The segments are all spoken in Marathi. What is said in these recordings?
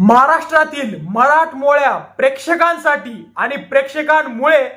महाराष्ट्रातील मराठमोळ्या प्रेक्षकांसाठी आणि प्रेक्षकांमुळे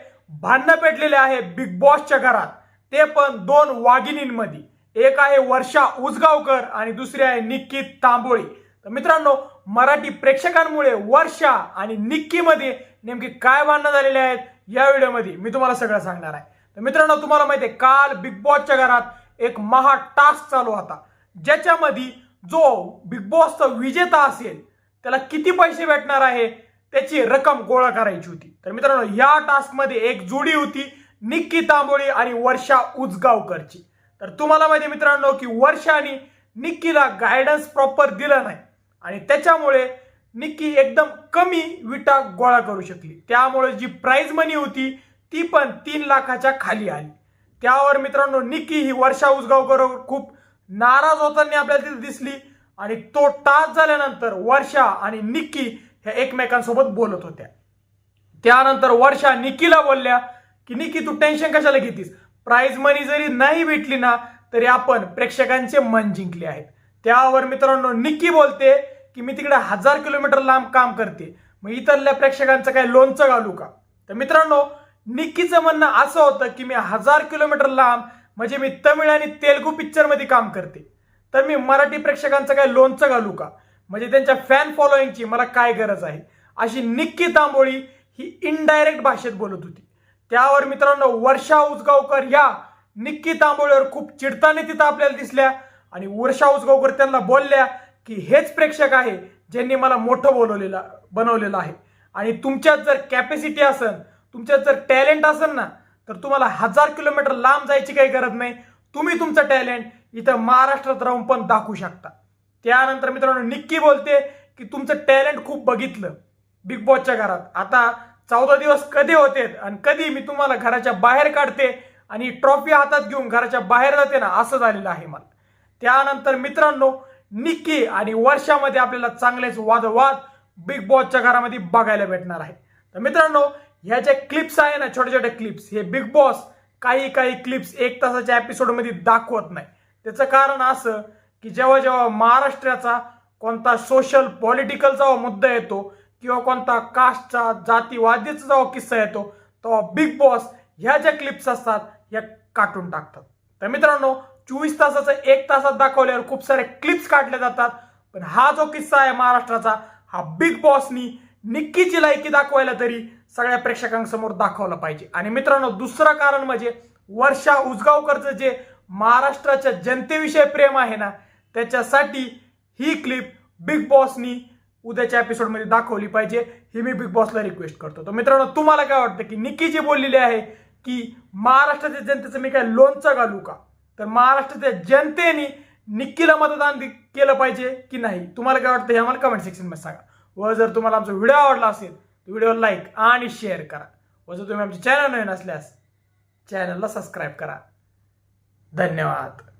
भांडणं पेटलेले आहे बिग बॉसच्या घरात. ते पण दोन वाघिणींमध्ये. एक आहे वर्षा उजगावकर आणि दुसरी आहे निक्की तांबोळी. तर मित्रांनो मराठी प्रेक्षकांमुळे वर्षा आणि निक्कीमध्ये नेमके काय भांडणं झालेले आहेत या व्हिडिओमध्ये मी तुम्हाला सगळं सांगणार आहे. तर मित्रांनो तुम्हाला माहिती आहे काल बिग बॉसच्या घरात एक महा टास्क चालू होता. ज्याच्यामध्ये जो बिग बॉसचा विजेता असेल त्याला किती पैसे भेटणार आहे त्याची रक्कम गोळा करायची होती. तर मित्रांनो या टास्कमध्ये एक जोडी होती निक्की तांबोळी आणि वर्षा उजगावकरची. तर तुम्हाला माहिती मित्रांनो की वर्षाने निक्कीला गायडन्स प्रॉपर दिलं नाही. आणि त्याच्यामुळे निक्की एकदम कमी विटा गोळा करू शकली. त्यामुळे जी प्राईज मनी होती ती पण तीन लाखाच्या खाली आली. त्यावर मित्रांनो निक्की ही वर्षा उजगावकर खूप नाराज होताना आपल्याला तिथे दिसली. आणि तो टास झाल्यानंतर वर्षा आणि निक्की ह्या एकमेकांसोबत बोलत होत्या. त्यानंतर वर्षा निकीला बोलल्या की निक्की तू टेन्शन कशाला घेतीस? प्राईज मनी जरी नाही भेटली ना तरी आपण प्रेक्षकांचे मन जिंकले आहेत. त्यावर मित्रांनो निक्की बोलते की मी तिकडे हजार किलोमीटर लांब काम करते. मग इतरल्या प्रेक्षकांचं काय लोणचं घालू का? तर मित्रांनो निक्कीचं म्हणणं असं होतं की मी हजार किलोमीटर लांब म्हणजे मी तमिळ आणि तेलगू पिक्चरमध्ये काम करते. तर मी मराठी प्रेक्षकांचं काय लोणचं घालू का? म्हणजे त्यांच्या फॅन फॉलोईंगची मला काय गरज आहे? अशी निक्की तांबोळी ही इनडायरेक्ट भाषेत बोलत होती. त्यावर मित्रांनो वर्षा उजगावकर या निक्की तांबोळीवर खूप चिडताने तिथं आपल्याला दिसल्या आणि वर्षा उजगावकर त्यांना बोलल्या की हेच प्रेक्षक आहे ज्यांनी मला मोठं बोलवलेलं बनवलेलं आहे. आणि तुमच्यात जर कॅपॅसिटी असेल तुमच्यात जर टॅलेंट असेल ना तर तुम्हाला हजार किलोमीटर लांब जायची काही गरज नाही. तुम्ही तुमचं टॅलेंट इथं महाराष्ट्रात राहून पण दाखवू शकता. त्यानंतर मित्रांनो निक्की बोलते की तुमचं टॅलेंट खूप बघितलं बिग बॉसच्या घरात. आता चौदा दिवस कधी होते आणि कधी मी तुम्हाला घराच्या बाहेर काढते आणि ट्रॉफी हातात घेऊन घराच्या बाहेर जाते ना असं झालेलं आहे मला. त्यानंतर मित्रांनो निक्की आणि वर्षामध्ये आपल्याला चांगलेच वादवाद बिग बॉसच्या घरामध्ये बघायला भेटणार आहे. तर मित्रांनो ह्या ज्या क्लिप्स आहे ना छोट्या छोट्या क्लिप्स हे बिग बॉस काही काही क्लिप्स एक तासाच्या एपिसोडमध्ये दाखवत नाही. त्याचं कारण असं की जेव्हा जेव्हा महाराष्ट्राचा कोणता सोशल पॉलिटिकलचा मुद्दा येतो किंवा कोणता कास्टचा जातीवादीचा जेव्हा किस्सा येतो तेव्हा बिग बॉस ह्या ज्या क्लिप्स असतात ह्या काटून टाकतात. तर मित्रांनो चोवीस तासाचं एक तासात दाखवल्यावर खूप सारे क्लिप्स काढले जातात पण हा जो किस्सा आहे महाराष्ट्राचा हा बिग बॉसनी निक्कीची लायकी दाखवायला तरी सगळ्या प्रेक्षकांसमोर दाखवला पाहिजे. आणि मित्रांनो दुसरं कारण म्हणजे वर्षा उजगावकरचं जे महाराष्ट्राच्या जनतेविषयी प्रेम आहे ना त्याच्यासाठी ही क्लिप बिग बॉसनी उद्याच्या एपिसोडमध्ये दाखवली पाहिजे. ही मी बिग बॉसला रिक्वेस्ट करतो. तर मित्रांनो तुम्हाला काय वाटतं की निक्की जी बोललेली आहे की महाराष्ट्राच्या जनतेचं मी काय लोणचं घालू का? तर महाराष्ट्राच्या जनतेने निक्कीला मतदान केलं पाहिजे की नाही? तुम्हाला काय वाटतं हे आम्हाला कमेंट सेक्शनमध्ये सांगा. व जर तुम्हाला आमचा व्हिडिओ आवडला असेल तर व्हिडिओ लाईक आणि शेअर करा. व जर तुम्ही आमचे चॅनल नवीन असल्यास चॅनलला सबस्क्राईब करा. धन्यवाद.